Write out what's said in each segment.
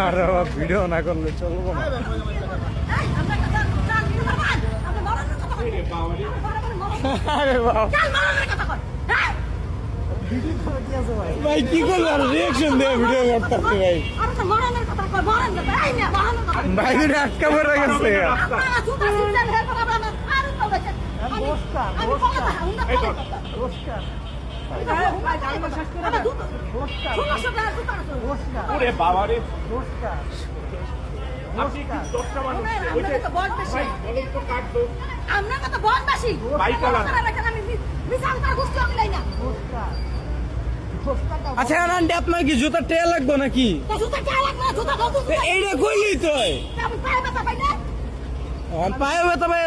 আরে বাবা ভিডিও না করলে চলবো না। আরে হ্যাঁ। ভাই? কি করল? আর রিয়াকশন দিয়ে ভিডিও করতে ভাই। আরে ভাই আটকা পড়ে গেছে। আপনারা জুতা সিলছেন হে বাবা আমরা আর তো দেখে নমস্কার নমস্কার হুন্ডা এই তো। নমস্কার নমস্কার ওরে বাবা রে। আপনি কি দশটা মানুষ? ওই যে ভাই বলেন তো কাট দো আমরা কত বদমাসি বাইক চালান। আমি বিশাল তার গুষ্টি আমি নাই না। আচ্ছা আন্টি আপনার কি জুতা টেয়া লাগবে নাকি? এইটা কইলি তো পায়ে ব্যথা পায়ে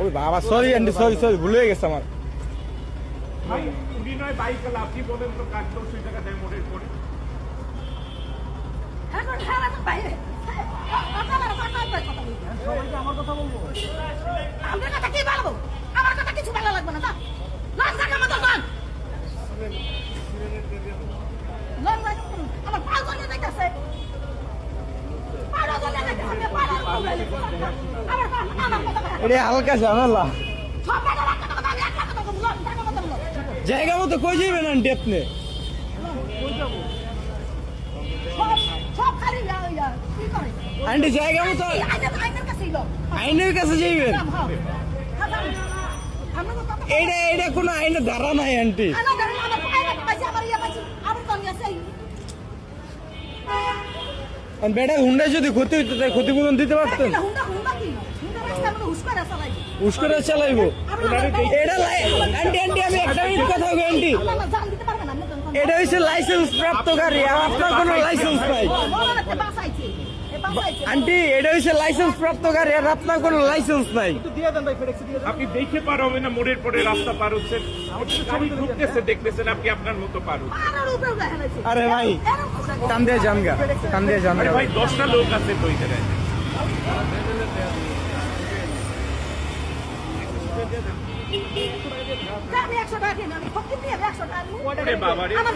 ওই বাবা সরি আন্টি সরি সরি ভুলে গেছে আমার। ভাই উনি নয় বাইক চালা আপনি বলেন তো কাট দো সেই জায়গা দেয় হ্যাঁ বলো সবাইকে আমার কথা বলব? আমার কথা কি বলব? আমার কথা কিছু ভালো লাগবে না আমার কথা। এটা হালকা ঝামেলা। জায়গা মতো কই যাবেন আন্টি আপনি? আন্টি জায়গা মতো আইনের কাছে যাইবেন? এইটা এইটা কোনো আইনের ধারা নাই আন্টি। বেটা হুন্ডা যদি ক্ষতি হইতো তাই ক্ষতিপূরণ দিতে পারতেন। হুন্ডা, হুন্ডা কি? হুন্ডা রাস্তায় আমরা হুশ করে চালাই। উস্করে চালাইবো। এটা আন্টি আন্টি আমি একটা মিনিট কথা বলি আন্টি। এটা হচ্ছে লাইসেন্স প্রাপ্ত গাড়ি আপনার কোনো লাইসেন্স নাই। আন্টি এটা হচ্ছে লাইসেন্স প্রাপ্ত গাড়ি আর আপনার কোনো লাইসেন্স নাই। আপনি দেখে পার হবে না মোড়ের পরে রাস্তা পার হচ্ছেন। গাড়ি ঢুকতেছে দেখতেছেন আপনি আপনার মতো পার হচ্ছেন। আর ভাই কান দিয়ে জানগা কান দিয়ে জানগা ভাই দশটা লোক আছে তো ওই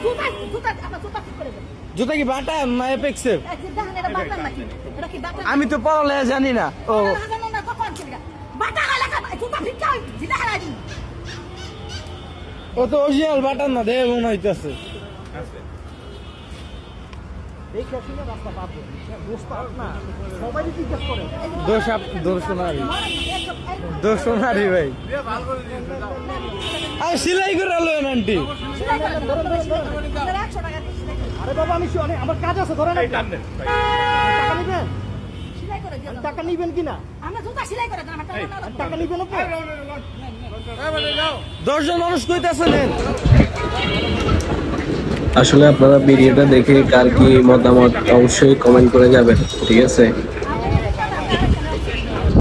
জুতা, জুতা, আমার জুতা ঠিক করে দেন। জুতা কি বাটা? না এপেক্সের? আমি তো পড়ালেখা জানি না। ও। ও তো অরিজিনাল বাটার না দেখে মনে হইতেছে। দোষ আর সিলাই করে আলোয়েন আন্টি সিলাই করে দেন, আপনারা 100 টাকা দিয়ে সিলাই করে দেন। আরে বাবা আমি আমার কাজ আছে ধরেন ভাই। টাকা নিবেন। টাকা কিনা টাকা নিবেন দশজন মানুষ কইতেছেন আসলে আপনারা ভিডিওটা দেখে কার কি মতামত অবশ্যই কমেন্ট করে যাবেন ঠিক আছে?